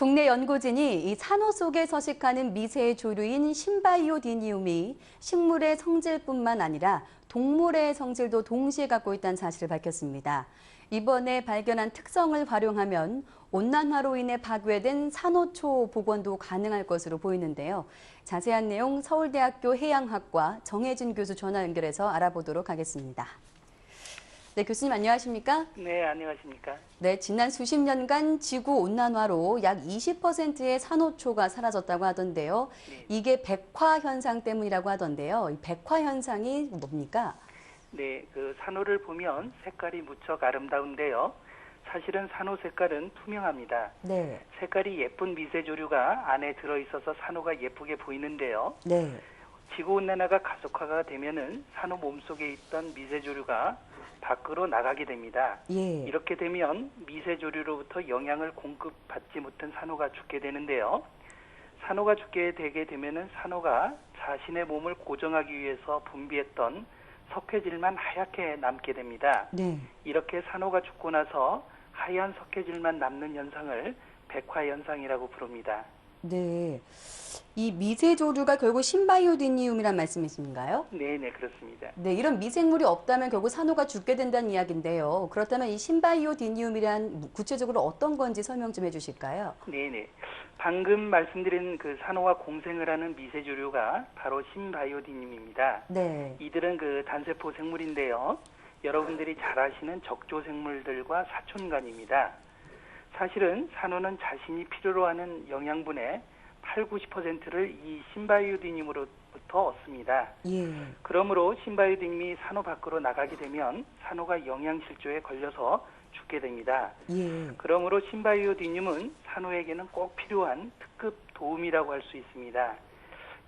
국내 연구진이 이 산호 속에 서식하는 미세 조류인 신바이오디니움이 식물의 성질뿐만 아니라 동물의 성질도 동시에 갖고 있다는 사실을 밝혔습니다. 이번에 발견한 특성을 활용하면 온난화로 인해 파괴된 산호초 복원도 가능할 것으로 보이는데요. 자세한 내용 서울대학교 해양학과 정혜진 교수 전화 연결해서 알아보도록 하겠습니다. 네, 교수님 안녕하십니까? 네, 안녕하십니까? 네, 지난 수십 년간 지구 온난화로 약 20%의 산호초가 사라졌다고 하던데요. 네. 이게 백화 현상 때문이라고 하던데요. 이 백화 현상이 뭡니까? 네, 그 산호를 보면 색깔이 무척 아름다운데요. 사실은 산호 색깔은 투명합니다. 네. 색깔이 예쁜 미세 조류가 안에 들어 있어서 산호가 예쁘게 보이는데요. 네. 지구 온난화가 가속화가 되면은 산호 몸속에 있던 미세 조류가 밖으로 나가게 됩니다. 예. 이렇게 되면 미세조류로부터 영양을 공급받지 못한 산호가 죽게 되는데요. 산호가 죽게 되게 되면은 산호가 자신의 몸을 고정하기 위해서 분비했던 석회질만 하얗게 남게 됩니다. 네. 이렇게 산호가 죽고 나서 하얀 석회질만 남는 현상을 백화 현상이라고 부릅니다. 네. 이 미세조류가 결국 신바이오디니움이란 말씀이신가요? 네, 네, 그렇습니다. 네, 이런 미생물이 없다면 결국 산호가 죽게 된다는 이야기인데요. 그렇다면 이 신바이오디니움이란 구체적으로 어떤 건지 설명 좀 해주실까요? 네, 네. 방금 말씀드린 그 산호와 공생을 하는 미세조류가 바로 신바이오디님입니다. 네. 이들은 그 단세포 생물인데요. 여러분들이 잘 아시는 적조 생물들과 사촌간입니다. 사실은 산호는 자신이 필요로 하는 영양분의 8, 90%를 이 신바이오디님으로부터 얻습니다. 예. 그러므로 신바이오디님이 산호 밖으로 나가게 되면 산호가 영양실조에 걸려서 죽게 됩니다. 예. 그러므로 신바이오디늄은 산호에게는 꼭 필요한 특급 도움이라고 할 수 있습니다.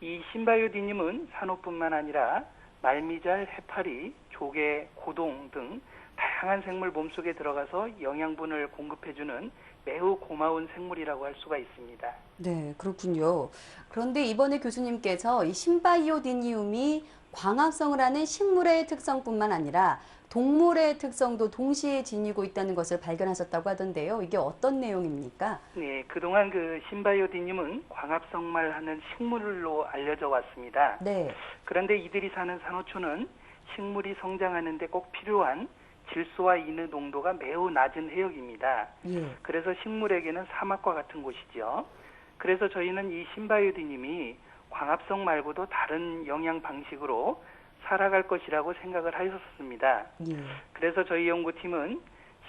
이 신바이오디늄은 산호뿐만 아니라 말미잘, 해파리, 조개, 고동 등 다양한 생물 몸속에 들어가서 영양분을 공급해주는 매우 고마운 생물이라고 할 수가 있습니다. 네, 그렇군요. 그런데 이번에 교수님께서 이 신바이오디니움이 광합성을 하는 식물의 특성뿐만 아니라 동물의 특성도 동시에 지니고 있다는 것을 발견하셨다고 하던데요. 이게 어떤 내용입니까? 네, 그동안 그 신바이오디늄은 광합성말 하는 식물로 알려져 왔습니다. 네. 그런데 이들이 사는 산호초는 식물이 성장하는데 꼭 필요한 질소와 인의 농도가 매우 낮은 해역입니다. 예. 그래서 식물에게는 사막과 같은 곳이죠. 그래서 저희는 이 신바이오디님이 광합성 말고도 다른 영양 방식으로 살아갈 것이라고 생각을 하였습니다. 예. 그래서 저희 연구팀은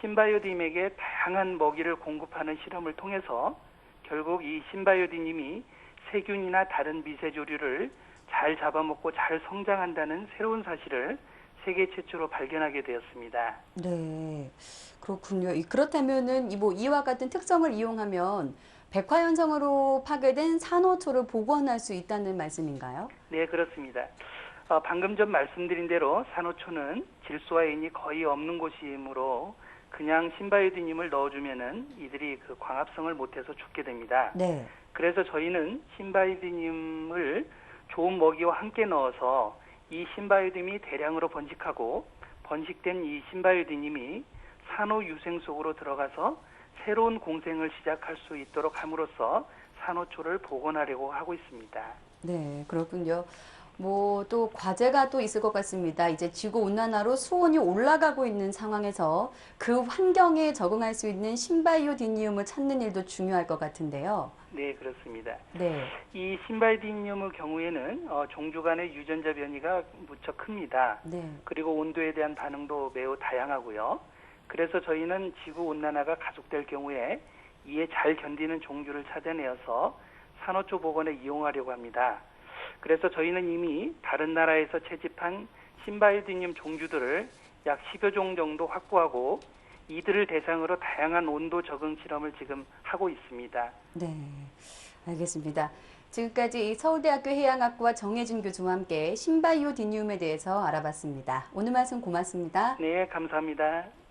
신바이오딘에게 다양한 먹이를 공급하는 실험을 통해서 결국 이 신바이오딘님이 세균이나 다른 미세조류를 잘 잡아먹고 잘 성장한다는 새로운 사실을 세계 최초로 발견하게 되었습니다. 네. 그렇군요. 이- 그렇다면은 이뭐 이와 같은 특성을 이용하면 백화현상으로 파괴된 산호초를 복원할 수 있다는 말씀인가요? 네, 그렇습니다. 어, 방금 전 말씀드린 대로 산호초는 질소와 인이 거의 없는 곳이므로 그냥 신바이오딘님을 넣어주면은 이들이 그 광합성을 못해서 죽게 됩니다. 네. 그래서 저희는 신바이오딘님을 좋은 먹이와 함께 넣어서 이 신바이오딘이 대량으로 번식하고 번식된 이 신바이오딘님이 산호 유생 속으로 들어가서 새로운 공생을 시작할 수 있도록 함으로써 산호초를 복원하려고 하고 있습니다. 네, 그렇군요. 뭐 또 과제가 또 있을 것 같습니다. 이제 지구 온난화로 수온이 올라가고 있는 상황에서 그 환경에 적응할 수 있는 신바이오디니움을 찾는 일도 중요할 것 같은데요. 네, 그렇습니다. 네. 이 신바이오딘님의 경우에는 어, 종주 간의 유전자 변이가 무척 큽니다. 네. 그리고 온도에 대한 반응도 매우 다양하고요. 그래서 저희는 지구 온난화가 가속될 경우에 이에 잘 견디는 종류를 찾아내어서 산호초 복원에 이용하려고 합니다. 그래서 저희는 이미 다른 나라에서 채집한 신바이오디늄 종류들을 약 10여 종 정도 확보하고 이들을 대상으로 다양한 온도 적응 실험을 지금 하고 있습니다. 네. 알겠습니다. 지금까지 이 서울대학교 해양학과 정혜준 교수와 함께 신바이오디니움에 대해서 알아봤습니다. 오늘 말씀 고맙습니다. 네, 감사합니다.